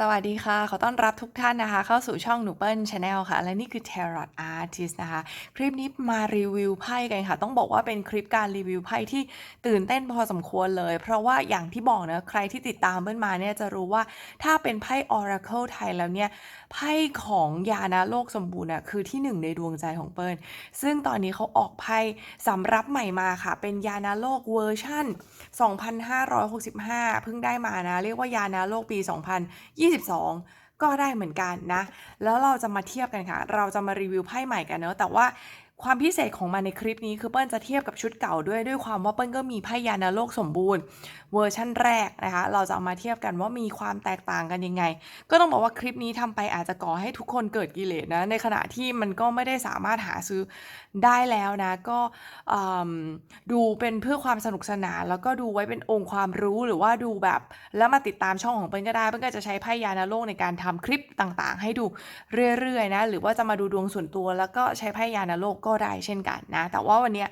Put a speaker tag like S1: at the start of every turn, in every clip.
S1: สวัสดีค่ะ ขอต้อนรับทุกท่านนะคะ เข้าสู่ช่องหนูเปิ้ลชาแนลค่ะ และนี่คือ Tarot Artist นะคะ คลิปนี้มารีวิวไพ่กันค่ะ ต้องบอกว่าเป็นคลิปการรีวิวไพ่ที่ตื่นเต้นพอสมควรเลย เพราะว่าอย่างที่บอกนะใครที่ติดตามเปิ้ลมาเนี่ยจะรู้ว่าถ้าเป็นไพ่ Oracle ไทยแล้วเนี่ยไพ่ของยานะโลกสมบูรณ์อะคือที่หนึ่งในดวงใจของเปิ้ลซึ่งตอนนี้เขาออกไพ่สำรับใหม่มาค่ะ เป็นยานาโลกเวอร์ชั่น 2565 เพิ่งได้มานะ เรียกว่ายานาโลกปี22 ก็ได้เหมือนกันนะ แล้วเราจะมาเทียบกันค่ะ เราจะมารีวิวไพ่ใหม่กันเนอะแต่ว่า ความพิเศษของมันในคลิปนี้คือเปิ้ลจะเทียบกับชุดเก่าด้วยด้วยความว่าเปิ้ลก็มีไพ่ยานาโลกสมบูรณ์เวอร์ชั่นแรกนะคะ เราจะเอามาเทียบกันว่ามีความแตกต่างกันยังไง ก็ต้องบอกว่าคลิปนี้ทำไปอาจจะก่อให้ทุกคนเกิดกิเลสนะ ในขณะที่มันก็ไม่ได้สามารถหาซื้อได้แล้วนะ ก็ดูเป็นเพื่อความสนุกสนานแล้วก็ดูไว้เป็นองค์ความรู้หรือว่าดูแบบ แล้วมาติดตามช่องของเปิ้ลก็ได้เปิ้ลก็จะใช้ไพ่ยานาโลกในการทำคลิปต่างๆ ให้ดูเรื่อยๆนะหรือว่าจะมาดูดวงส่วนตัวแล้วก็ใช้ไพ่ยานาโลกก็ได้เช่นกันนะ แต่ว่าวันนี้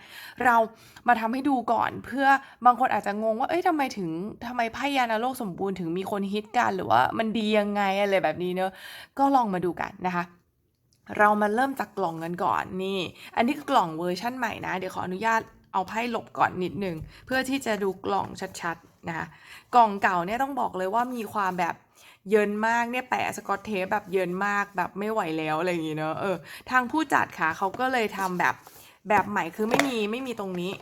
S1: เรามาทำให้ดูก่อน เพื่อบางคนอาจจะงงว่าเอ้ยทำไมถึงทำไมไพ่ยานาโลกสมบูรณ์ถึงมีคนฮิตกันหรือว่ามันดียังไงอะไรแบบนี้เนอะก็ลองมาดูกันนะคะเรามาเริ่มจากกล่องกันก่อนนี่ อันนี้คือกล่องเวอร์ชั่นใหม่นะ เดี๋ยวขออนุญาตเอาไพ่หลบก่อนนิดนึง เพื่อที่จะดูกล่องชัดๆนะคะกล่องเก่าเนี่ยต้องบอกเลยว่ามีความแบบ เยินมากเนี่ยแปะสกอตเทปแบบเยินมากแบบไม่ไหวแล้วอะไรอย่างงี้เนอะเออทางผู้จัดค่ะเขาก็เลยทำแบบแบบใหม่คือไม่มีไม่มีตรงนี้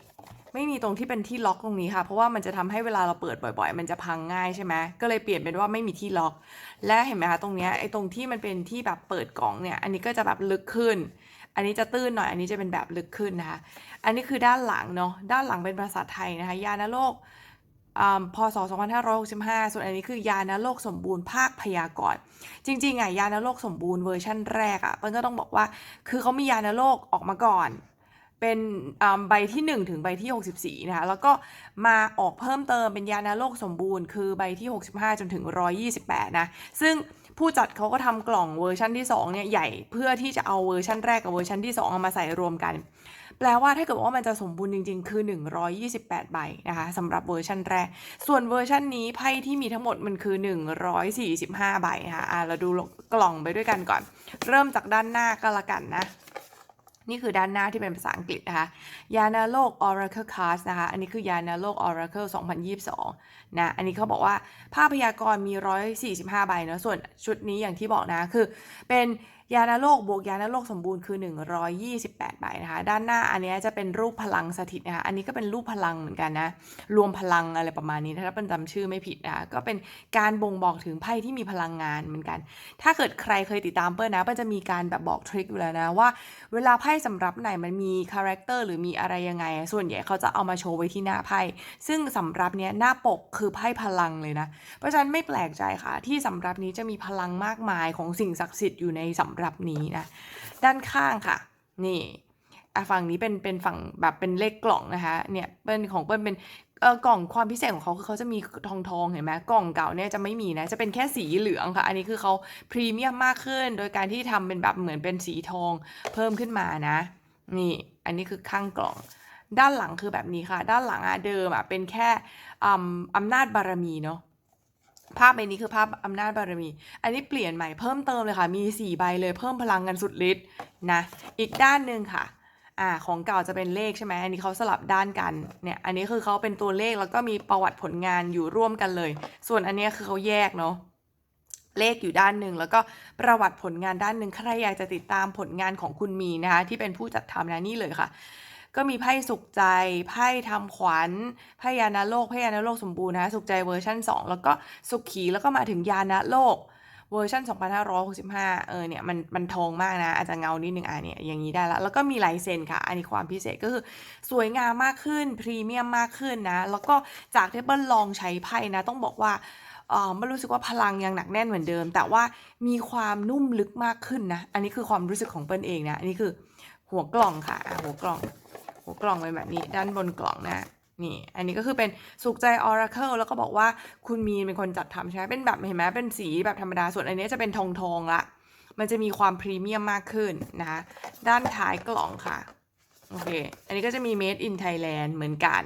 S1: ไม่มีตรงที่เป็นที่ล็อกตรงนี้ค่ะ เพราะว่ามันจะทำให้เวลาเราเปิดบ่อย ๆ มันจะพังง่ายใช่ไหมก็เลยเปลี่ยนเป็นว่าไม่มีที่ล็อก และเห็นไหมคะตรงเนี้ยไอ้ตรงที่มันเป็นที่แบบเปิดกล่องเนี่ย อันนี้ก็จะแบบลึกขึ้น อันนี้จะตื้นหน่อย อันนี้จะเป็นแบบลึกขึ้นนะคะ อันนี้คือด้านหลังเนาะด้านหลังเป็นภาษาไทยนะคะยาณโลก พศ 2565 ส่วนอันนี้คือยาณโลกสมบูรณ์ภาคพยากรณ์ จริงๆอะยาณโลกสมบูรณ์เวอร์ชั่นแรกอะเปิ้ลก็ต้องบอกว่า คือเขามียาณโลกออกมาก่อน เป็นใบที่ 1 ถึงใบที่ 64 นะคะ แล้วก็มาออกเพิ่มเติมเป็นยานาโลกสมบูรณ์ คือใบที่ 65 จนถึง 128 นะ ซึ่งผู้จัดเขาก็ทำกล่องเวอร์ชันที่ 2 เนี่ย ใหญ่เพื่อที่จะเอาเวอร์ชันแรกกับเวอร์ชันที่ 2 เอามาใส่รวมกัน แปลว่าถ้าเกิดว่ามันจะสมบูรณ์จริง ๆ คือ 128 ใบนะคะสำหรับเวอร์ชันแรก ส่วนเวอร์ชันนี้ไพ่ที่มีทั้งหมดมันคือ 145 ใบนะคะ่ะเราดูกล่องไปด้วยกันก่อน เริ่มจากด้านหน้าก็แล้วกันนะ นี่คือด้านหน้าที่เป็นภาษาอังกฤษนะคะยานาโลก Oracle Cards นะคะอันนี้คือยานาโลก Oracle 2022นะอันนี้เขาบอกว่าภาพพยากรณ์มี 145 ใบเนาะส่วนชุดนี้อย่างที่บอกนะคือเป็น ยานโลกบวกยานโลกสมบูรณ์คือ 128 ใบนะคะ ด้านหน้าอันนี้จะเป็นรูปพลังสถิตนะคะ อันนี้ก็เป็นรูปพลังเหมือนกันนะ รวมพลังอะไรประมาณนี้ถ้าเป็นจำชื่อไม่ผิดนะคะ ก็เป็นการบ่งบอกถึงไพ่ที่มีพลังงานเหมือนกัน ถ้าเกิดใครเคยติดตามเปิ้ลนะเปิ้ลจะมีการแบบบอกทริคอยู่แล้วนะว่า เวลาไพ่สำรับไหนมันมีคาแรคเตอร์หรือมีอะไรยังไง ส่วนใหญ่เขาจะเอามาโชว์ไว้ที่หน้าไพ่ ซึ่งสำรับเนี้ยหน้าปกคือไพ่พลังเลยนะ เพราะฉะนั้นไม่แปลกใจค่ะ ที่สำรับนี้จะมีพลังมากมายของสิ่งศักดิ์สิทธิ์อยู่ในสำรับนี้นะด้านข้างค่ะ นี่อฝั่งนี้เป็นเป็นฝั่งแบบเป็นเลขกล่องนะคะเนี่ยเป็นของเปิ้ลเป็นเออกล่องความพิเศษของเขาคือเขาจะมีทองทองเห็นไหมกล่องเก่าเนี่ยจะไม่มีนะจะเป็นแค่สีเหลืองค่ะ อันนี้คือเขาพรีเมียมมากขึ้น โดยการที่ทำเป็นแบบเหมือนเป็นสีทองเพิ่มขึ้นมานะ นี่อันนี้คือข้างกล่องด้านหลังคือแบบนี้ค่ะ ด้านหลังอะเดิมอะเป็นแค่อำอำนาจบารมีเนาะ ภาพใบนี้คือภาพอำนาจบารมี อันนี้เปลี่ยนใหม่เพิ่มเติมเลยค่ะ มี 4 ใบเลยเพิ่มพลังกันสุดฤทธิ์นะ อีกด้านหนึ่งค่ะ อ่า ของเก่าจะเป็นเลขใช่ไหม อันนี้เขาสลับด้านกัน เนี่ย อันนี้คือเขาเป็นตัวเลขแล้วก็มีประวัติผลงานอยู่ร่วมกันเลย ส่วนอันนี้คือเขาแยกเนาะ เลขอยู่ด้านหนึ่งแล้วก็ประวัติผลงานด้านหนึ่งใครอยากจะติดตามผลงานของคุณมีนะคะที่เป็นผู้จัดทำนะนี่เลยค่ะ ก็มีไพ่สุขใจ ไพ่ทำขวัญ ไพ่ยานะโลก ไพ่ยานะโลกสมบูรณ์นะสุขใจเวอร์ชัน2 แล้วก็สุขขีแล้วก็มาถึงยานะโลกเวอร์ชัน2565 เออเนี่ยมันมันทองมากนะ อาจจะเงานิดนึงอะเนี่ยอย่างนี้ได้ละแล้วก็มีลายเซ็นค่ะ อันนี้ความพิเศษก็คือสวยงามมากขึ้น พรีเมียมมากขึ้นนะ แล้วก็จากที่เบิ้ลลองใช้ไพ่นะ ต้องบอกว่าเออไม่รู้สึกว่าพลังยังหนักแน่นเหมือนเดิม แต่ว่ามีความนุ่มลึกมากขึ้นนะ อันนี้คือความรู้สึกของเปิ้ลเองนะ อันนี้คือหัวกล่องค่ะหัวกล่อง กล่องเป็นแบบนี้ ด้านบนกล่องนะนี่ อันนี้ก็คือเป็นสุขใจ Oracle แล้วก็บอกว่าคุณมีนเป็นคนจัดทำใช่ไหมเป็นแบบเห็นไหมเป็นสีแบบธรรมดาส่วนอันนี้จะเป็นทองทองๆละ มันจะมีความพรีเมียมมากขึ้นนะคะด้านท้ายกล่องค่ะ โอเค อันนี้ก็จะมี Made in Thailand เหมือนกัน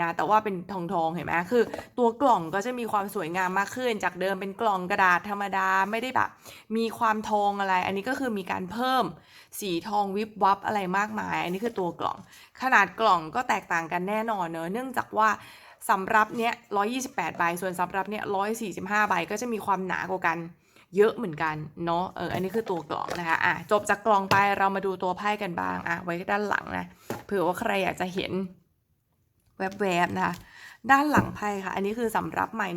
S1: นะแต่ว่าเป็นทองทองเห็นไหมคือ ตัวกล่องก็จะมีความสวยงามมากขึ้น จากเดิมเป็นกล่องกระดาษธรรมดาไม่ได้แบบมีความทองอะไร อันนี้ก็คือมีการเพิ่มสีทองวิบวับอะไรมากมาย อันนี้คือตัวกล่อง ขนาดกล่องก็แตกต่างกันแน่นอนเนอะเนื่องจากว่าสำรับเนี้ย128 ใบ ส่วนสำรับเนี้ย145 ใบ ก็จะมีความหนากว่ากันเยอะเหมือนกันเนาะ เออ อันนี้คือตัวกล่องนะคะ อะ จบจากกล่องไปเรามาดูตัวไพ่กันบ้าง อะ ไว้ด้านหลังนะ เผื่อว่าใครอยากจะเห็น แวบๆนะคะด้านหลังไพ่ค่ะ อันนี้คือสำรับใหม่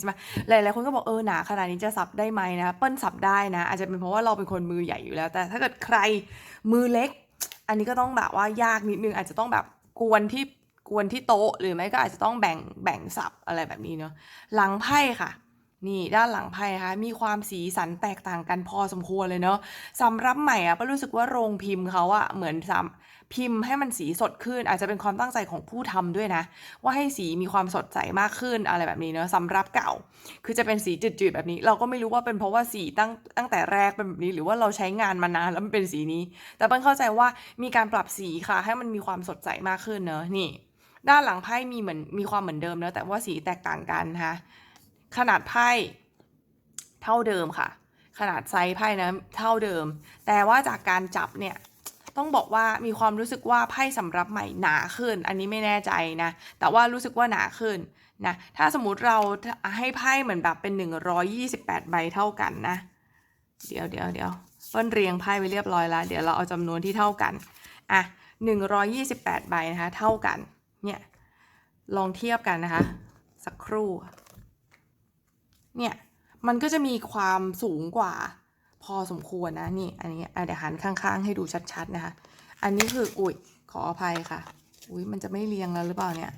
S1: 140มาหลายๆคนก็บอกเออหนาขนาดนี้จะสับได้ไหมนะเปิ้ลสับได้นะ อาจจะเป็นเพราะว่าเราเป็นคนมือใหญ่อยู่แล้ว แต่ถ้าเกิดใครมือเล็ก อันนี้ก็ต้องแบบว่ายากนิดนึงอาจจะต้องแบบกวนที่กวนที่โต๊ะ หรือไม่ก็อาจจะต้องแบ่งแบ่งสับอะไรแบบนี้เนาะหลังไพ่ค่ะ นี่ด้านหลังไพ่นะคะมีความสีสันแตกต่างกันพอสมควรเลยเนาะสำรับใหม่อะก็รู้สึกว่าโรงพิมพ์เขาอะเหมือนสำพิมพ์ให้มันสีสดขึ้น อาจจะเป็นความตั้งใจของผู้ทำด้วยนะ ว่าให้สีมีความสดใสมากขึ้นอะไรแบบนี้เนาะสำรับเก่า คือจะเป็นสีจืดๆแบบนี้ เราก็ไม่รู้ว่าเป็นเพราะว่าสีตั้งตั้งแต่แรกเป็นแบบนี้ หรือว่าเราใช้งานมานานแล้วมันเป็นสีนี้ แต่เปิ้ลเข้าใจว่ามีการปรับสีค่ะ ให้มันมีความสดใสมากขึ้นเนอะนี่ ด้านหลังไพ่มีเหมือนมีความเหมือนเดิมเนอะแต่ว่าสีแตกต่างกันนะคะ ขนาดไพ่เท่าเดิมค่ะ ขนาดไซส์ไพ่นะเท่าเดิม แต่ว่าจากการจับเนี่ยต้องบอกว่ามีความรู้สึกว่าไพ่สำรับใหม่หนาขึ้น อันนี้ไม่แน่ใจนะ แต่ว่ารู้สึกว่าหนาขึ้นนะถ้าสมมุติเราให้ไพ่เหมือนแบบเป็น 128 ใบเท่ากันนะ เดี๋ยวเดี๋ยวเดี๋ยวเปิ้ลเรียงไพ่ไปเรียบร้อยแล้ว เดี๋ยวเราเอาจำนวนที่เท่ากันอะ128 ใบนะคะ เท่ากันเนี่ยลองเทียบกันนะคะ สักครู่ เนี่ยมันก็จะมีความสูงกว่าพอสมควรนะนี่อันนี้เดี๋ยวหันข้างๆ ให้ดูชัดๆนะคะ อันนี้คืออุ้ยขออภัยค่ะ อุ้ยมันจะไม่เรียงแล้วหรือเปล่าเนี่ย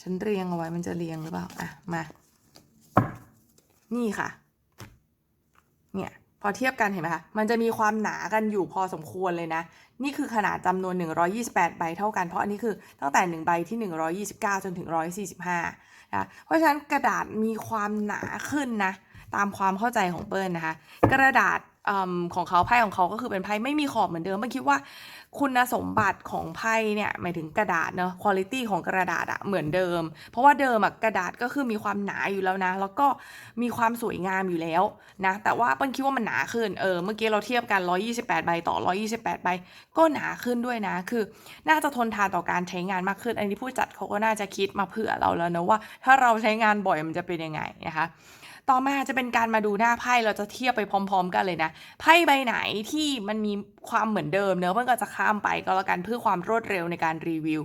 S1: ฉันเรียงเอาไว้มันจะเรียงหรือเปล่าอะมา นี่ค่ะ เนี่ย พอเทียบกันเห็นไหมคะ มันจะมีความหนากันอยู่พอสมควรเลยนะ นี่คือขนาดจำนวน 128 ใบเท่ากัน เพราะอันนี้คือตั้งแต่ 1 ใบที่ 129 จนถึง 145 นะ เพราะฉะนั้นกระดาษมีความหนาขึ้นนะ ตามความเข้าใจของเปิ้ลนะคะ กระดาษ อของเขาไพ่ของเขาก็คือเป็นไพ่ไม่มีขอบเหมือนเดิมมันคิดว่า คุณสมบัติของไพ่เนี่ยหมายถึงกระดาษเนาะคุณภาพของกระดาษอะเหมือนเดิม เพราะว่าเดิมอะกระดาษก็คือมีความหนาอยู่แล้วนะ แล้วก็มีความสวยงามอยู่แล้วนะแต่ว่าเปิ้ลคิดว่ามันหนาขึ้นเออเมื่อกี้เราเทียบกัน 128 ใบต่อ 128 ใบก็หนาขึ้นด้วยนะ คือน่าจะทนทานต่อการใช้งานมากขึ้น อันนี้ผู้จัดเขาก็น่าจะคิดมาเผื่อเราแล้วนะว่า ถ้าเราใช้งานบ่อยมันจะเป็นยังไงนะคะ ต่อมาจะเป็นการมาดูหน้าไพ่เราจะเทียบไปพร้อม ๆ กันเลยนะไพ่ใบไหนที่มันมีความเหมือนเดิมเนอะเพื่อนก็จะข้ามไปก็แล้วกันเพื่อความรวดเร็วในการรีวิว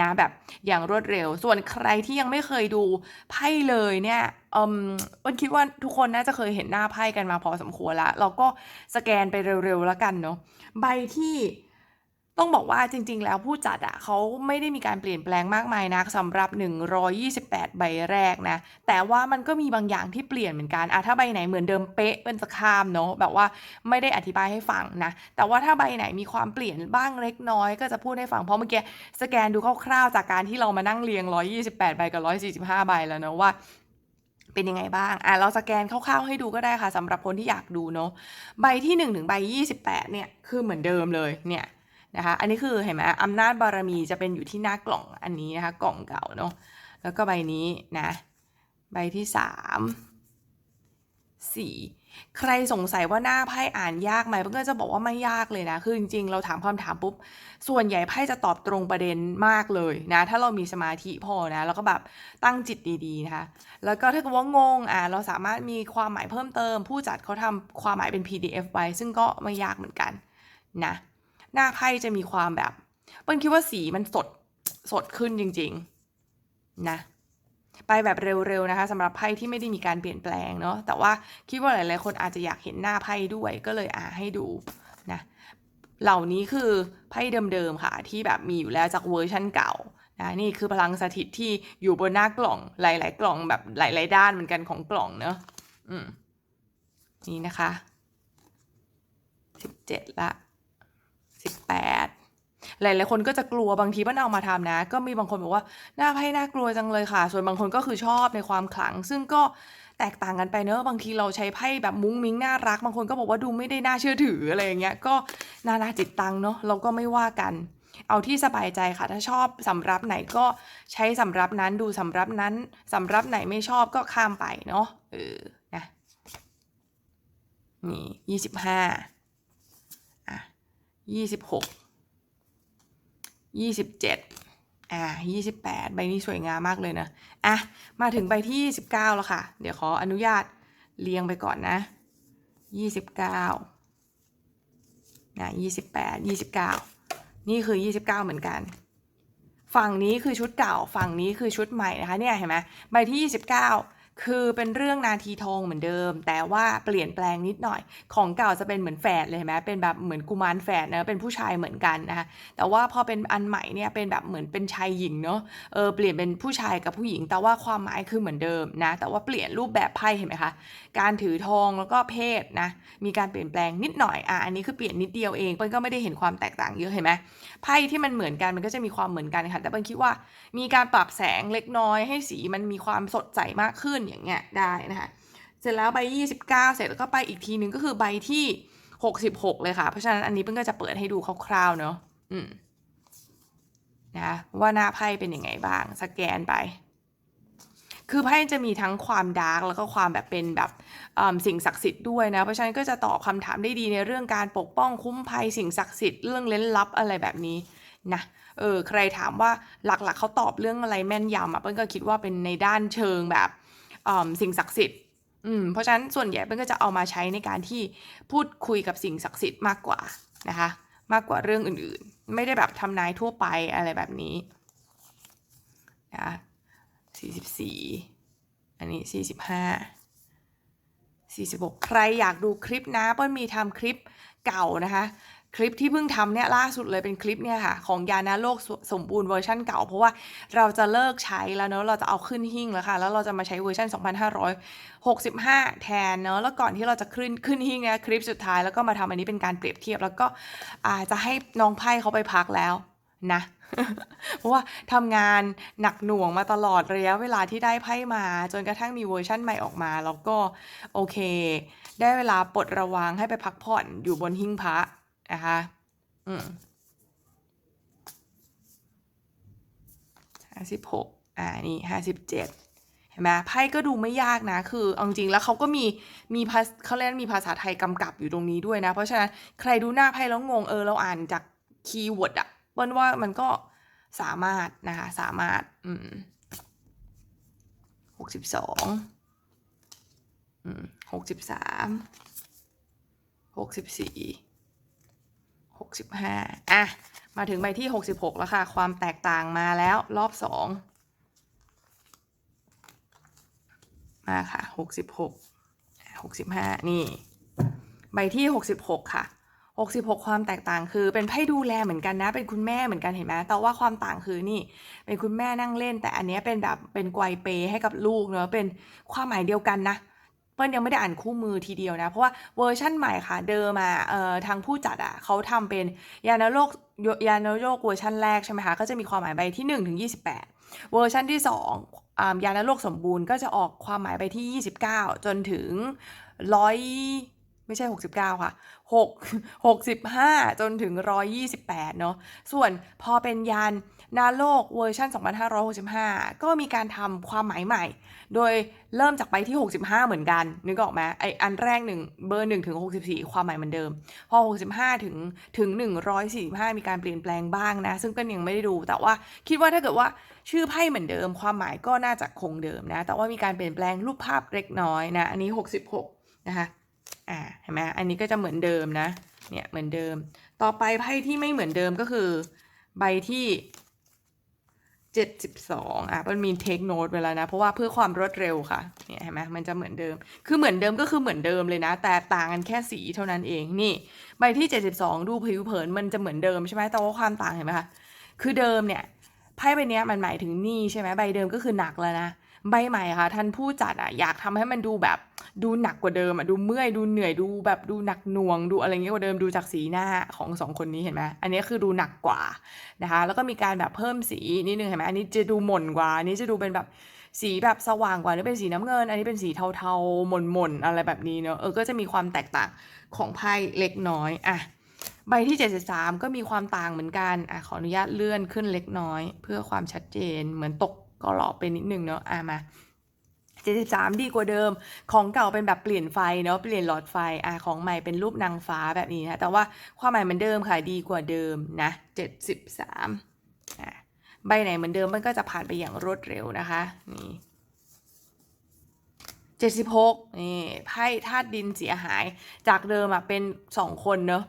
S1: นะแบบอย่างรวดเร็ว ส่วนใครที่ยังไม่เคยดูไพ่เลยเนี่ยเอืมวันคิดว่าทุกคนน่าจะเคยเห็นหน้าไพ่กันมาพอสมควรละเราก็สแกนไปเร็วๆแล้วกันเนาะใบที่ ต้องบอกว่าจริง ๆ แล้วผู้จัดอะเขาไม่ได้มีการเปลี่ยนแปลงมากมายนักสำหรับ 128 ใบแรกนะ แต่ว่ามันก็มีบางอย่างที่เปลี่ยนเหมือนกันอะถ้าใบไหนเหมือนเดิมเป๊ะเป็นจะข้ามเนาะแบบว่าไม่ได้อธิบายให้ฟังนะ แต่ว่าถ้าใบไหนมีความเปลี่ยนบ้างเล็กน้อยก็จะพูดให้ฟัง เพราะเมื่อกี้สแกนดูคร่าวๆจากการที่เรามานั่งเรียง 128 ใบกับ 145 ใบแล้วเนาะว่าเป็นยังไงบ้าง อะ เราสแกนคร่าวๆให้ดูก็ได้ค่ะสำหรับคนที่อยากดูเนาะ ใบที่ 1 ถึงใบ 28 เนี่ย คือเหมือนเดิมเลย เนี่ย นะคะ อันนี้คือเห็นไหมอำนาจบารมีจะเป็นอยู่ที่หน้ากล่องอันนี้นะคะ กล่องเก่าเนาะ แล้วก็ใบนี้นะ ใบที่สามสี่ใครสงสัยว่าหน้าไพ่อ่านยากไหมเพื่อนก็จะบอกว่าไม่ยากเลยนะ คือจริงๆ เราถามคำถามปุ๊บ ส่วนใหญ่ไพ่จะตอบตรงประเด็นมากเลยนะ ถ้าเรามีสมาธิพอนะ แล้วก็แบบตั้งจิตดีๆนะคะ แล้วก็ถ้าเกิดว่างงอะเราสามารถมีความหมายเพิ่มเติม ผู้จัดเขาทำความหมายเป็น PDF ไว้ ซึ่งก็ไม่ยากเหมือนกันนะ หน้าไพ่จะมีความแบบเปิ้ลคิดว่าสีมันสดสดขึ้นจริง ๆ นะไปแบบเร็วๆนะคะสำหรับไพ่ที่ไม่ได้มีการเปลี่ยนแปลงเนาะแต่ว่าคิดว่าหลายๆคนอาจจะอยากเห็นหน้าไพ่ด้วยก็เลยอ่าให้ดูนะเหล่านี้คือไพ่เดิมๆค่ะที่แบบมีอยู่แล้วจากเวอร์ชั่นเก่านะนี่คือพลังสถิตที่อยู่บนหน้ากล่องหลาย ๆ กล่องแบบหลาย ๆ ด้านเหมือนกันของกล่องเนาะอืมนี่นะคะสิบเจ็ดละ หลายๆคนก็จะกลัวบางทีมันเอามาทำนะ ก็มีบางคนบอกว่าหน้าไพ่น่ากลัวจังเลยค่ะ ส่วนบางคนก็คือชอบในความขลัง ซึ่งก็แตกต่างกันไปเนอะบางทีเราใช้ไพ่แบบมุ้งมิ้งน่ารัก บางคนก็บอกว่าดูไม่ได้น่าเชื่อถืออะไรอย่างเงี้ยก็นานาจิตตังเนอะเราก็ไม่ว่ากัน เอาที่สบายใจค่ะ ถ้าชอบสำรับไหนก็ใช้สำรับนั้นดูสำรับนั้นสำรับไหนไม่ชอบก็ข้ามไปเนาะเออนะนี่ยี่สิบห้าอะยี่สิบหก ยี่สิบเจ็ดอะยี่สิบแปดใบนี้สวยงามมากเลยนะอะมาถึงใบที่ยี่สิบเก้าแล้วค่ะ เดี๋ยวขออนุญาตเรียงไปก่อนนะยี่สิบเก้านะยี่สิบแปดยี่สิบเก้านี่คือ29เหมือนกัน ฝั่งนี้คือชุดเก่า ฝั่งนี้คือชุดใหม่นะคะเนี่ยเห็นไหมใบที่29 คือเป็นเรื่องนาทีทองเหมือนเดิม แต่ว่าเปลี่ยนแปลงนิดหน่อย ของเก่าจะเป็นเหมือนแฝดเลยเห็นไหมเป็นแบบเหมือนกุมารแฝดนะเป็นผู้ชายเหมือนกันนะคะแต่ว่าพอเป็นอันใหม่เนี่ยเป็นแบบเหมือนเป็นชายหญิงเนาะเออเปลี่ยนเป็นผู้ชายกับผู้หญิง แต่ว่าความหมายคือเหมือนเดิมนะแต่ว่าเปลี่ยนรูปแบบไพ่เห็นไหมคะการถือทองแล้วก็เพศนะมีการเปลี่ยนแปลงนิดหน่อยอะอันนี้คือเปลี่ยนนิดเดียวเองเปิ้ลก็ไม่ได้เห็นความแตกต่างเยอะเห็นไหมไพ่ที่มันเหมือนกันมันก็จะมีความเหมือนกันค่ะแต่เปิ้ลคิดว่า มีการปรับแสงเล็กน้อยให้สีมันมีความสดใสมากขึ้นอย่างเงี้ยได้นะคะเสร็จแล้วใบ 29 เสร็จแล้วก็ไปอีกทีนึงก็คือใบที่ 66 เลยค่ะ เพราะฉะนั้นอันนี้เปิ้ลก็จะเปิดให้ดูคร่าวๆเนาะอืมนะว่าหน้าไพ่เป็นยังไงบ้างสแกนไป คือไพ่จะมีทั้งความดาร์กแล้วก็ความแบบเป็นแบบสิ่งศักดิ์สิทธิ์ด้วยนะ เพราะฉะนั้นก็จะตอบคำถามได้ดีในเรื่องการปกป้องคุ้มภัยสิ่งศักดิ์สิทธิ์เรื่องเล้นลับอะไรแบบนี้นะเออใครถามว่าหลักๆเขาตอบเรื่องอะไรแม่นยำอะเปิ้ลก็คิดว่าเป็นในด้านเชิงแบบ สิ่งศักดิ์สิทธิ์เพราะฉะนั้นส่วนใหญ่เปิ้ลก็จะเอามาใช้ในการที่พูดคุยกับสิ่งศักดิ์สิทธิ์มากกว่านะคะมากกว่าเรื่องอื่นๆ ไม่ได้แบบทำนายทั่วไปอะไรแบบนี้นะสี่สิบสี่อันนี้สี่สิบห้าสี่สิบหกใครอยากดูคลิปนะเปิ้ลมีทำคลิปเก่านะคะ คลิปที่เพิ่งทำเนี่ยล่าสุดเลยเป็นคลิปเนี่ยค่ะ ของยานาโลกสสมบูรณ์เวอร์ชันเก่า เพราะว่าเราจะเลิกใช้แล้วเนอะเราจะเอาขึ้นหิ้งแล้วค่ะ แล้วเราจะมาใช้เวอร์ชัน2565 แทนเนอะแล้วก่อนที่เราจะขึ้นขึ้นหิ้งเนี่ยคลิปสุดท้ายแล้วก็มาทำอันนี้เป็นการเปรียบเทียบ แล้วก็อาจะให้น้องไพ่เขาไปพักแล้วนะเพราะว่าทำงานหนักหน่วงมาตลอดระยะเวลาที่ได้ไพ่มา จนกระทั่งมีเวอร์ชั่นใหม่ออกมา แล้วก็โอเค ได้เวลาปลดระวังให้ไปพักผ่อนอยู่บนหิ้งพระ นะคะ อืมห้าสิบหกอ่า นี่ห้าสิบเจ็ดเห็นไหมไพ่ก็ดูไม่ยากนะ คือเอาจริงแล้วเขาก็มีมีภาษเขาเรียกมีภาษาไทยกำกับอยู่ตรงนี้ด้วยนะ เพราะฉะนั้นใครดูหน้าไพ่แล้วงงเออเราอ่านจากคีย์เวิร์ดอะเปิ้ลว่ามันก็สามารถนะคะสามารถ อืมหกสิบสองอืมหกสิบสามหกสิบสี่ หกสิบห้าอะ มาถึงใบที่หกสิบหกแล้วค่ะ ความแตกต่างมาแล้วรอบสองมาค่ะหกสิบหกหกสิบห้านี่ ใบที่หกสิบหกค่ะหกสิบหกความแตกต่างคือเป็นไพ่ดูแลเหมือนกันนะ เป็นคุณแม่เหมือนกันเห็นไหมแต่ว่าความต่างคือนี่ เป็นคุณแม่นั่งเล่น แต่อันนี้เป็นแบบเป็นไกวเปให้กับลูกเนอะเป็นความหมายเดียวกันนะ เปิ้ลยังไม่ได้อ่านคู่มือทีเดียวนะ เพราะว่าเวอร์ชั่นใหม่ค่ะเดิมมาเอ่อทางผู้จัดอะเขาทำเป็นยานโลกยานโลกเวอร์ชันแรกใช่ไหมคะก็จะมีความหมายใบที่1ถึง28 เวอร์ชันที่2อ่ายานโลกสมบูรณ์ก็จะออกความหมายไปที่ 29 จนถึงร้อยไม่ใช่ 69 ค่ะ 6 65 จนถึง 128 เนาะส่วนพอเป็นยาน นาโลกเวอร์ชัน2565 ก็มีการทำความหมายใหม่ โดยเริ่มจากไปที่ 65 เหมือนกัน นึกออกไหมไออันแรกหนึ่งเบอร์1ถึง 64 ความหมายเหมือนเดิม พอ 65 ถึงถึง 145 มีการเปลี่ยนแปลงบ้างนะ ซึ่งก็ยังไม่ได้ดู แต่ว่าคิดว่าถ้าเกิดว่าชื่อไพ่เหมือนเดิม ความหมายก็น่าจะคงเดิมนะ แต่ว่ามีการเปลี่ยนแปลงรูปภาพเล็กน้อยนะ อันนี้ 66 นะคะ อ่า เห็นไหมอันนี้ก็จะเหมือนเดิมนะ เนี่ยเหมือนเดิม ต่อไปไพ่ที่ไม่เหมือนเดิมก็คือใบที่ เจ็ดสิบสองอะมันมีเทคโนตไว้แล้วนะ เพราะว่าเพื่อความรวดเร็วค่ะเนี่ยเห็นไหมมันจะเหมือนเดิม คือเหมือนเดิมก็คือเหมือนเดิมเลยนะ แต่ต่างกันแค่สีเท่านั้นเองนี่ ใบที่เจ็ดสิบสองดูผิวเผินมันจะเหมือนเดิมใช่ไหมแต่ว่าความต่างเห็นไหมคะคือเดิมเนี่ยไพ่ใบนี้มันหมายถึงนี่ใช่ไหมใบเดิมก็คือหนักแล้วนะใบใหม่ค่ะท่านผู้จัดอะอยากทำให้มันดูแบบ ดูหนักกว่าเดิมอะดูเมื่อยดูเหนื่อยดูแบบดูหนักหน่วงดูอะไรเงี้ยกว่าเดิมดูจากสีหน้าของสองคนนี้เห็นไหมอันนี้คือดูหนักกว่านะคะ แล้วก็มีการแบบเพิ่มสีนิดนึงเห็นไหมอันนี้จะดูหม่นกว่าอันนี้จะดูเป็นแบบสีแบบสว่างกว่านี่เป็นสีน้ำเงิน อันนี้เป็นสีเทาๆหม่นๆอะไรแบบนี้เนอะเออก็จะมีความแตกต่างของไพ่เล็กน้อยอะใบที่ 73 ก็มีความต่างเหมือนกันอะขออนุญาตเลื่อนขึ้นเล็กน้อย เพื่อความชัดเจนเหมือนตกกรอบไปนิดนึงเนาะอะมา 73 ดีกว่าเดิม ของเก่าเป็นแบบเปลี่ยนไฟเนาะเปลี่ยนหลอดไฟอะของใหม่เป็นรูปนางฟ้าแบบนี้นะแต่ว่าความหมายเหมือนเดิมค่ะดีกว่าเดิมนะ 73อะใบไหนเหมือนเดิมมันก็จะผ่านไปอย่างรวดเร็วนะคะนี่76นี่ไพ่ธาตุดินเสียหาย จากเดิมอะเป็น 2 คนเนาะ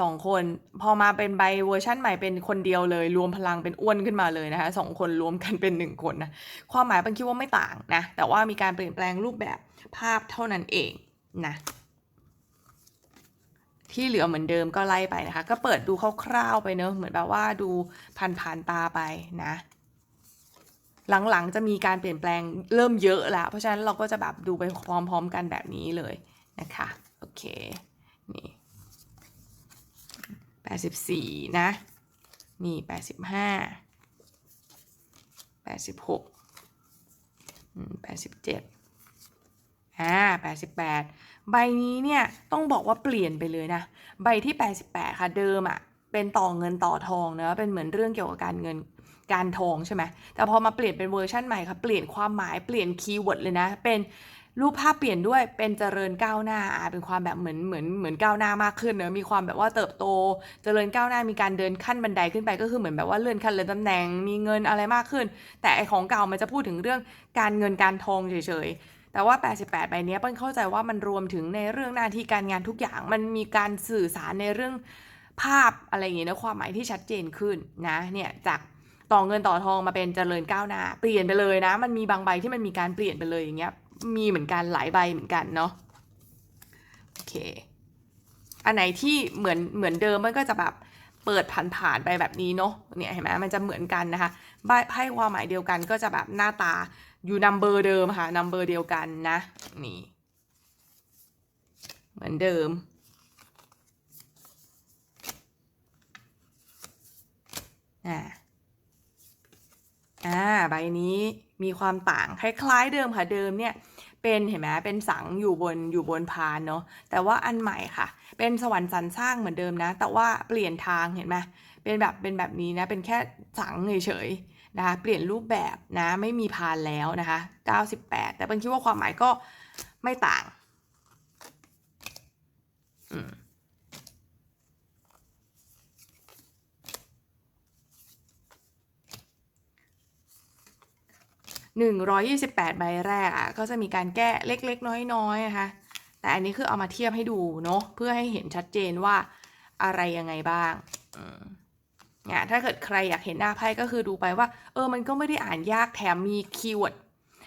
S1: สองคนพอมาเป็นใบเวอร์ชั่นใหม่เป็นคนเดียวเลย รวมพลังเป็นอ้วนขึ้นมาเลยนะคะสองคนรวมกันเป็นหนึ่งคนนะความหมายเป็นคิดว่าไม่ต่างนะ แต่ว่ามีการเปลี่ยนแปลงรูปแบบภาพเท่านั้นเองนะที่เหลือเหมือนเดิมก็ไล่ไปนะคะ ก็เปิดดูคร่าวๆไปเนอะเหมือนแบบว่าดูผ่านๆตาไปนะ หลังๆจะมีการเปลี่ยนแปลงเริ่มเยอะแล้วเพราะฉะนั้นเราก็จะแบบดูไปพร้อมๆกันแบบนี้เลยนะคะ โอเคนี่ แปดสิบสี่นะ นี่แปดสิบห้าแปดสิบหกแปดสิบเจ็ดอ่าแปดสิบแปดใบนี้เนี่ยต้องบอกว่าเปลี่ยนไปเลยนะ ใบที่แปดสิบแปดค่ะเดิมอะ่ะเป็นต่อเงินต่อทองเนอะเป็นเหมือนเรื่องเกี่ยวกับการเงินการทองใช่ไหมแต่พอมาเปลี่ยนเป็นเวอร์ชั่นใหม่ค่ะเปลี่ยนความหมายเปลี่ยนคีย์เวิร์ดเลยนะเป็น รูปภาพเปลี่ยนด้วยเป็นเจริญก้าวหน้าอ่าเป็นความแบบเหมือนเหมือนเหมือนก้าวหน้ามากขึ้นเนอะมีความแบบว่าเติบโต เจริญก้าวหน้ามีการเดินขั้นบันไดขึ้นไปก็คือเหมือนแบบว่าเลื่อนขั้นเลื่อนตำแหน่งมีเงินอะไรมากขึ้น แต่ไอของเก่ามันจะพูดถึงเรื่องการเงินการทองเฉยๆแต่ว่า 88 ใบนี้เปิ้ลเข้าใจว่ามันรวมถึงในเรื่องหน้าที่การงานทุกอย่าง มันมีการสื่อสารในเรื่องภาพอะไรอย่างเงี้ยนะความหมายที่ชัดเจนขึ้นนะเนี่ยจากต่อเงินต่อทองมาเป็นเจริญก้าวหน้า เปลี่ยนไปเลยนะ มันมีบางใบที่มันมีการเปลี่ยนไปเลยอย่างเงี้ย มีเหมือนกันหลายใบเหมือนกันเนาะโอเค อันไหนที่เหมือนเหมือนเดิมมันก็จะแบบเปิดผ่านๆไปแบบนี้เนาะเนี่ยเห็นไหมมันจะเหมือนกันนะคะใบไพ่ความหมายเดียวกันก็จะแบบหน้าตาอยู่นัมเบอร์เดิมค่ะนัมเบอร์เดียวกันนะนี่เหมือนเดิมอ่าอ่าใบนี้ มีความต่างคล้ายๆเดิมค่ะเดิมเนี่ยเป็นเห็นไหมเป็นสังอยู่บนอยู่บนพานเนาะแต่ว่าอันใหม่ค่ะ เป็นสวรรค์สรรสร้างเหมือนเดิมนะ แต่ว่าเปลี่ยนทางเห็นไหมเป็นแบบเป็นแบบนี้นะเป็นแค่สังเฉยๆนะคะเปลี่ยนรูปแบบนะไม่มีพานแล้วนะคะ98 แต่เป็นคิดว่าความหมายก็ไม่ต่างอืม 128 ใบแรกอะก็จะมีการแก้เล็กๆ น้อยๆนะคะ แต่อันนี้คือเอามาเทียบให้ดูเนาะเพื่อให้เห็นชัดเจนว่าอะไรยังไงบ้างเนี่ยถ้าเกิดใครอยากเห็นหน้าไพ่ก็คือดูไปว่า เออมันก็ไม่ได้อ่านยากแถมมีคีย์เวิร์ด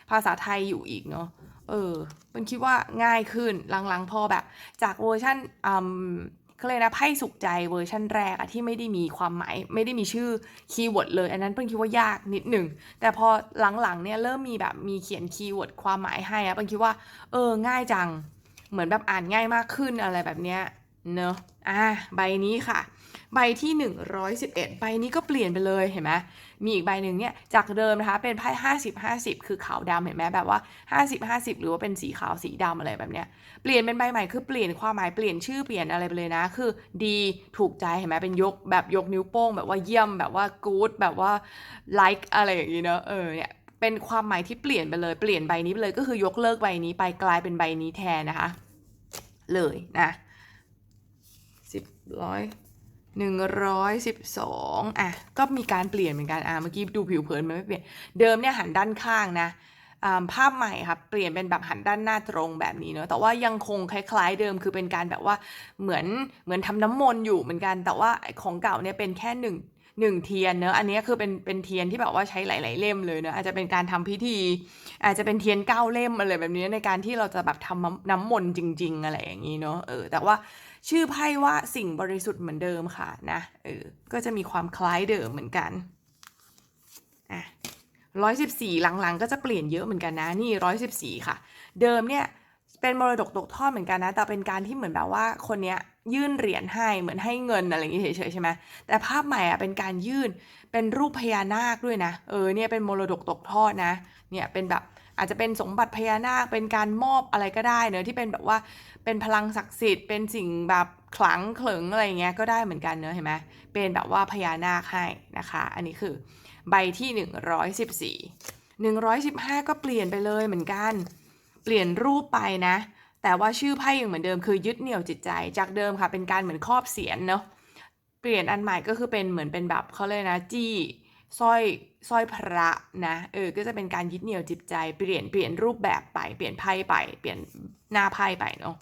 S1: ภาษาไทยอยู่อีกเนาะเออมันคิดว่าง่ายขึ้นหลังๆพอแบบจากเวอร์ชันอืม ก็เลยนะไพ่สุขใจเวอร์ชันแรกอะที่ไม่ได้มีความหมายไม่ได้มีชื่อคีย์เวิร์ดเลย อันนั้นเพิ่งคิดว่ายากนิดหนึ่งแต่พอหลังๆเนี่ยเริ่มมีแบบมีเขียนคีย์เวิร์ดความหมายให้อะเพิ่งคิดว่าเออง่ายจัง เหมือนแบบอ่านง่ายมากขึ้นอะไรแบบเนี้ยเนอะอะใบนี้ค่ะ ใบที่ 111 ใบนี้ก็เปลี่ยนไปเลยเห็นไหม มีอีกใบหนึ่งเนี่ยจากเดิมนะคะเป็นไพ่50 50คือขาวดำเห็นไหมแบบว่า50 50หรือว่าเป็นสีขาวสีดำอะไรแบบเนี้ยเปลี่ยนเป็นใบใหม่คือเปลี่ยนความหมายเปลี่ยนชื่อเปลี่ยนอะไรไปเลยนะ คือดีถูกใจเห็นไหมเป็นยกแบบยกนิ้วโป้ง แบบว่าเยี่ยมแบบว่า good แบบว่า like อะไรอย่างนี้เนอะเออเนี่ยเป็นความหมายที่เปลี่ยนไปเลยเปลี่ยนใบนี้ไปเลยก็คือยกเลิกใบนี้ไปกลายเป็นใบนี้แทนนะคะ เลยนะสิบร้อย หนึ่งร้อยสิบสองอะก็มีการเปลี่ยนเหมือนกันอะเมื่อกี้ดูผิวเผินมันไม่เปลี่ยนเดิมเนี่ยหันด้านข้างนะภาพใหม่ครับเปลี่ยนเป็นแบบหันด้านหน้าตรงแบบนี้เนาะแต่ว่ายังคงคล้ายๆเดิมคือเป็นการแบบว่าเหมือนเหมือนทำน้ำมนต์อยู่เหมือนกัน แต่ว่าของเก่าเนี่ยเป็นแค่หนึ่งหนึ่งเทียนเนอะอันนี้คือเป็นเป็นเทียนที่แบบว่าใช้หลาย ๆ เล่มเลยเนอะอาจจะเป็นการทำพิธี อาจจะเป็นเทียนเก้าเล่มอะไรแบบนี้ในการที่เราจะแบบทำน้ำมนต์จริง ๆ อะไรอย่างนี้เนาะเออแต่ว่า ชื่อไพ่ว่าสิ่งบริสุทธิ์เหมือนเดิมค่ะนะเออก็จะมีความคล้ายเดิมเหมือนกันอะร้อยสิบสี่หลังๆ ก็จะเปลี่ยนเยอะเหมือนกันนะนี่ร้อยสิบสี่ค่ะ เดิมเนี่ยเป็นมรดกตกทอดเหมือนกันนะ แต่เป็นการที่เหมือนแบบว่าคนเนี้ยยื่นเหรียญให้เหมือนให้เงินอะไรอย่างเงี้ยเฉยๆใช่ไหมแต่ภาพใหม่อะเป็นการยื่นเป็นรูปพญานาคด้วยนะ เออเนี่ยเป็นมรดกตกทอดนะ เนี่ยเป็นแบบ อาจจะเป็นสมบัติพญานาคเป็นการมอบอะไรก็ได้เนอะที่เป็นแบบว่าเป็นพลังศักดิ์สิทธิ์เป็นสิ่งแบบขลังเขลิงอะไรเงี้ยก็ได้เหมือนกันเนอะเห็นไหมเป็นแบบว่าพญานาคให้นะคะ อันนี้คือใบที่ 114 115 ก็เปลี่ยนไปเลยเหมือนกัน เปลี่ยนรูปไปนะ แต่ว่าชื่อไพ่ยังเหมือนเดิมคือยึดเหนี่ยวจิตใจจากเดิมค่ะเป็นการเหมือนครอบเสียนเนาะเปลี่ยนอันใหม่ก็คือเป็นเหมือนเป็นแบบเขาเลยนะจี้ สร้อยสร้อยพระนะเออก็จะเป็นการยึดเหนี่ยวจิตใจเปลี่ยนเปลี่ยนรูปแบบไปเปลี่ยนไพ่ไป เปลี่ยนหน้าไพ่ไปเนาะ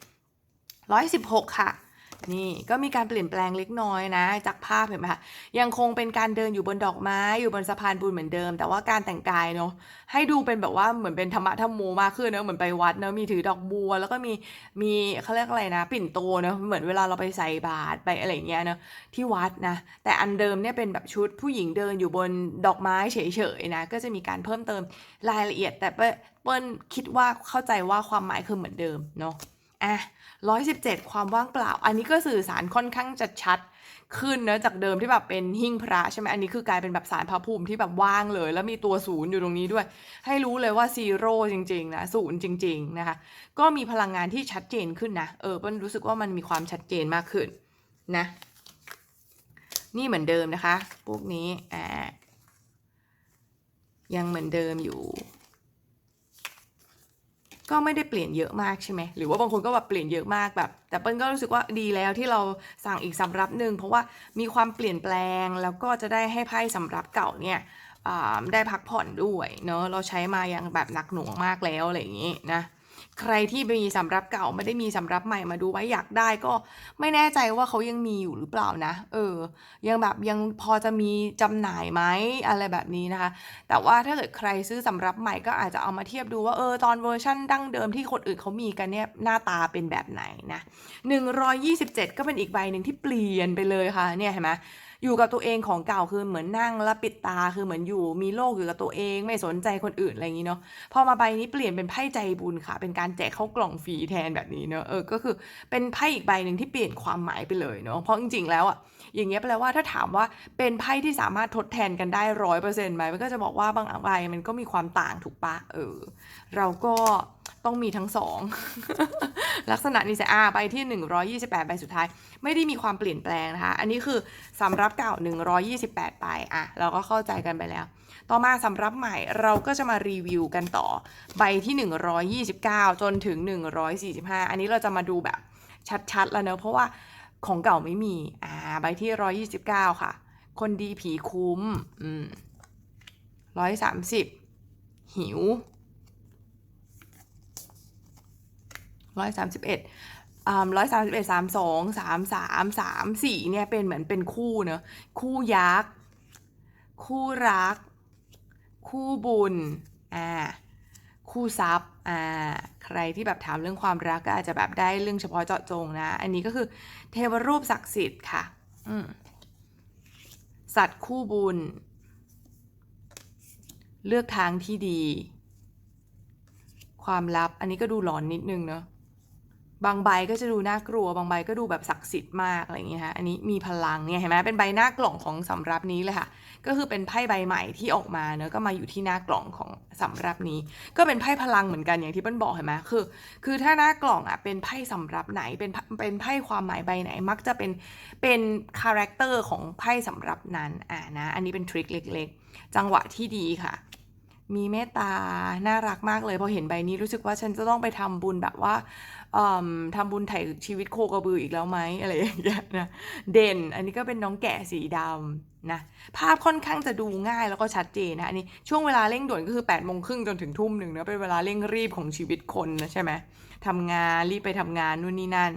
S1: ร้อยสิบหกค่ะ นี่ก็มีการเปลี่ยนแปลงเล็กน้อยนะ จากภาพเห็นไหมคะยังคงเป็นการเดินอยู่บนดอกไม้อยู่บนสะพานบุญเหมือนเดิม แต่ว่าการแต่งกายเนาะให้ดูเป็นแบบว่าเหมือนเป็นธรรมะธรรมโมมากขึ้นเนอะเหมือนไปวัดเนอะมีถือดอกบัว แล้วก็มีมีเขาเรียกอะไรนะ ปิ่นโตเนอะเหมือนเวลาเราไปใส่บาตรไปอะไรเงี้ยเนอะที่วัดนะ แต่อันเดิมเนี่ยเป็นแบบชุดผู้หญิงเดินอยู่บนดอกไม้เฉยๆนะก็จะมีการเพิ่มเติมรายละเอียด แต่เปิ้ลคิดว่าเข้าใจว่าความหมายคือเหมือนเดิมเนาะอะ 117 ความว่างเปล่า อันนี้ก็สื่อสารค่อนข้างจะชัดขึ้นนะจากเดิมที่แบบเป็นหิ้งพระใช่ไหมอันนี้คือกลายเป็นแบบสารพระภูมิที่แบบว่างเลย แล้วมีตัวศูนย์อยู่ตรงนี้ด้วย ให้รู้เลยว่าซีโร่จริงๆนะศูนย์จริง ๆนะคะ ก็มีพลังงานที่ชัดเจนขึ้นนะเออเปิ้ลรู้สึกว่ามันมีความชัดเจนมากขึ้นนะ นี่เหมือนเดิมนะคะพวกนี้อ่ายังเหมือนเดิมอยู่ ก็ไม่ได้เปลี่ยนเยอะมากใช่ไหมหรือว่าบางคนก็แบบเปลี่ยนเยอะมากแบบ แต่เปิ้ลก็รู้สึกว่าดีแล้วที่เราสั่งอีกสำรับหนึ่งเพราะว่ามีความเปลี่ยนแปลงแล้วก็จะได้ให้ไพ่สำรับเก่าเนี่ยได้พักผ่อนด้วยเนาะเราใช้มาอย่างแบบหนักหน่วงมากแล้วอะไรอย่างนี้นะ ใครที่มีสำรับเก่าไม่ได้มีสำรับใหม่มาดูไว้อยากได้ก็ไม่แน่ใจว่าเขายังมีอยู่หรือเปล่านะ เออ ยังแบบยังพอจะมีจำหน่ายไหมอะไรแบบนี้นะคะ แต่ว่าถ้าเกิดใครซื้อสำรับใหม่ก็อาจจะเอามาเทียบดูว่าเออตอนเวอร์ชั่นดั้งเดิมที่คนอื่นเขามีกันเนี่ยหน้าตาเป็นแบบไหนนะ127 ก็เป็นอีกใบหนึ่งที่เปลี่ยนไปเลยค่ะเนี่ยเห็นไหม อยู่กับตัวเองของเก่าคือเหมือนนั่งแล้วปิดตาคือเหมือนอยู่ มีโลกอยู่กับตัวเองไม่สนใจคนอื่นอะไรอย่างนี้เนาะพอมาใบนี้เปลี่ยนเป็นไพ่ใจบุญค่ะ เป็นการแจกเข้ากล่องฟรีแทนแบบนี้เนาะเออก็คือเป็นไพ่อีกใบหนึ่งที่เปลี่ยนความหมายไปเลยเนาะเพราะจริงๆแล้วอะอย่างเงี้ยแปลว่าถ้าถามว่าเป็นไพ่ที่สามารถทดแทนกันได้ร้อยเปอร์เซ็นต์ไหมมันก็จะบอกว่าบางใบมันก็มีความต่างถูกปะเออเราก็ ต้องมีทั้งสองลักษณะนี้จะอาไปที่ 128 ใบสุดท้าย ไม่ได้มีความเปลี่ยนแปลงนะคะ อันนี้คือสำรับเก่า 128 ใบอะ เราก็เข้าใจกันไปแล้ว ต่อมาสำรับใหม่เราก็จะมารีวิวกันต่อ ใบที่ 129 จนถึง 145 อันนี้เราจะมาดูแบบชัดๆ แล้วเนอะเพราะว่าของเก่าไม่มีอ่าใบที่ 129 ค่ะ คนดีผีคุ้มอืม130 หิว ร้อยสามสิบเอ็ดร้อยสามสิบเอ็ดสามสองสามสามสามสี่เนี่ยเป็นเหมือนเป็นคู่เนอะคู่ยักษ์ คู่รัก คู่บุญ อ่า คู่ทรัพย์ อ่า ใครที่แบบถามเรื่องความรักก็อาจจะแบบได้เรื่องเฉพาะเจาะจงนะ อันนี้ก็คือเทวรูปศักดิ์สิทธิ์ค่ะ อืม สัตว์คู่บุญ เลือกทางที่ดี ความลับ อันนี้ก็ดูหลอนนิดนึงเนาะ บางใบก็จะดูน่ากลัว บางใบก็ดูแบบศักดิ์สิทธิ์มากอะไรอย่างเงี้ยค่ะอันนี้มีพลังเนี่ยเห็นไหมเป็นใบหน้ากล่องของสำรับนี้เลยค่ะ ก็คือเป็นไพ่ใบใหม่ที่ออกมาเนอะก็มาอยู่ที่หน้ากล่องของสำรับนี้ ก็เป็นไพ่พลังเหมือนกันอย่างที่เปิ้ลบอกเห็นไหมคือ คือถ้าหน้ากล่องอะเป็นไพ่สำรับไหนเป็นเป็นไพ่ความหมายใบไหนมักจะเป็นเป็นคาแรคเตอร์ของไพ่สำรับนั้นอ่านะ อันนี้เป็นทริคเล็ก ๆ จังหวะที่ดีค่ะมีเมตตา น่ารักมากเลย พอเห็นใบนี้รู้สึกว่าฉันจะต้องไปทำบุญแบบว่า ทำบุญไถ่ชีวิตโคกระบืออีกแล้วไหมอะไรอย่างเงี้ยนะเด่นอันนี้ก็เป็นน้องแกะสีดำนะภาพค่อนข้างจะดูง่ายแล้วก็ชัดเจนนะอันนี้ช่วงเวลาเร่งด่วนก็คือ8ปดโมงครึ่งจนถึงทุ่มหนึ่งนะเป็นเวลาเร่งรีบของชีวิตคนนะใช่ไหมทำงานรีบไปทำงานนู่นนี่นั่น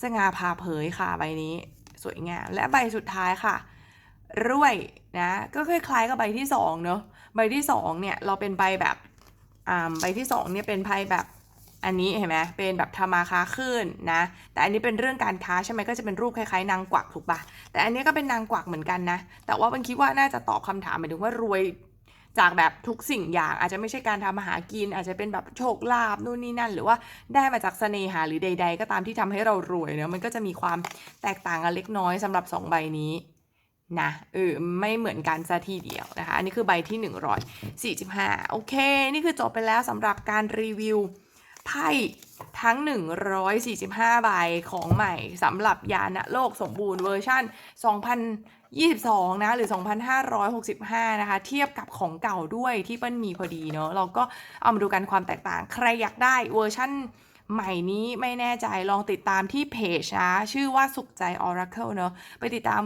S1: สง่าพาเผยค่ะใบนี้ สวยงามและใบสุดท้ายค่ะรวยนะก็คล้ายๆกับใบที่2เนอะใบที่2เนี่ยเราเป็นใบแบบใบที่2เนี่ยเป็นไพ่แบบ อันนี้เห็นไหมเป็นแบบธรรมาค้าขึ้นนะ แต่อันนี้เป็นเรื่องการค้าใช่ไหมก็จะเป็นรูปคล้ายๆนางกวักถูกปะแต่อันนี้ก็เป็นนางกวักเหมือนกันนะ แต่ว่าบันคิดว่าน่าจะตอบคำถามหมายถึงว่ารวยจากแบบทุกสิ่งอย่างอาจจะไม่ใช่การทำมาหากิน อาจจะเป็นแบบโชคลาภนู่นนี่นั่น หรือว่าได้มาจากเสน่หาหรือใด ๆ ก็ตามที่ทำให้เรารวยเนะมันก็จะมีความแตกต่างกันเล็กน้อยสำหรับ 2 ใบนี้นะเออไม่เหมือนกันซะทีเดียวนะคะ อันนี้คือใบที่ 145 โอเค นี่คือจบไปแล้วสำหรับการรีวิว ไพ่ทั้ง 145 ใบของใหม่สำหรับยานะโลกสมบูรณ์เวอร์ชัน2022 นะ หรือ 2565 นะคะ เทียบกับของเก่าด้วยที่เปิ้ลมีพอดีเนอะเราก็เอามาดูกันความแตกต่าง ใครอยากได้เวอร์ชันใหม่นี้ไม่แน่ใจลองติดตามที่เพจนะ ชื่อว่าสุขใจ Oracle เนอะไปติดตาม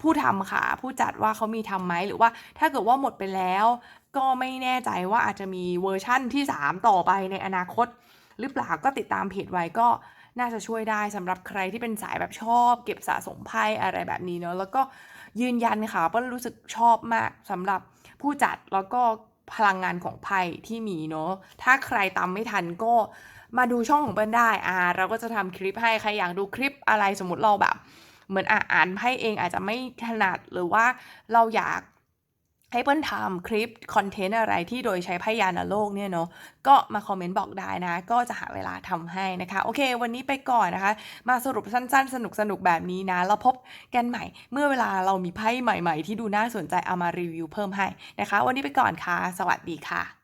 S1: ผู้ทำค่ะ ผู้จัดว่าเขามีทำไหมหรือว่าถ้าเกิดว่าหมดไปแล้ว ก็ไม่แน่ใจว่าอาจจะมีเวอร์ชั่นที่ 3 ต่อไปในอนาคต หรือเปล่าก็ติดตามเพจไว้ก็น่าจะช่วยได้สำหรับใครที่เป็นสายแบบชอบ เก็บสะสมไพ่อะไรแบบนี้เนอะแล้วก็ยืนยันค่ะว่ารู้สึกชอบมากสำหรับผู้จัดแล้วก็พลังงานของไพ่ที่มีเนอะถ้าใครตามไม่ทันก็มาดูช่องของเปิ้ลได้อ่าเราก็จะทำคลิปให้ใครอยากดูคลิปอะไรสมมติเราแบบ เหมือนอะอ่านไพ่เองอาจจะไม่ถนัดหรือว่าเราอยากให้เปิ้ลทำคลิปคอนเทนต์อะไรที่โดยใช้พยานโลกเนี่ยเนาะก็มาคอมเมนต์บอกได้นะ ก็จะหาเวลาทำให้นะคะ โอเค วันนี้ไปก่อนนะคะ มาสรุปสั้นๆ สนุกๆแบบนี้นะแล้วพบกันใหม่ เมื่อเวลาเรามีไพ่ใหม่ ๆ ที่ดูน่าสนใจเอามารีวิวเพิ่มให้นะคะ วันนี้ไปก่อนค่ะ สวัสดีค่ะ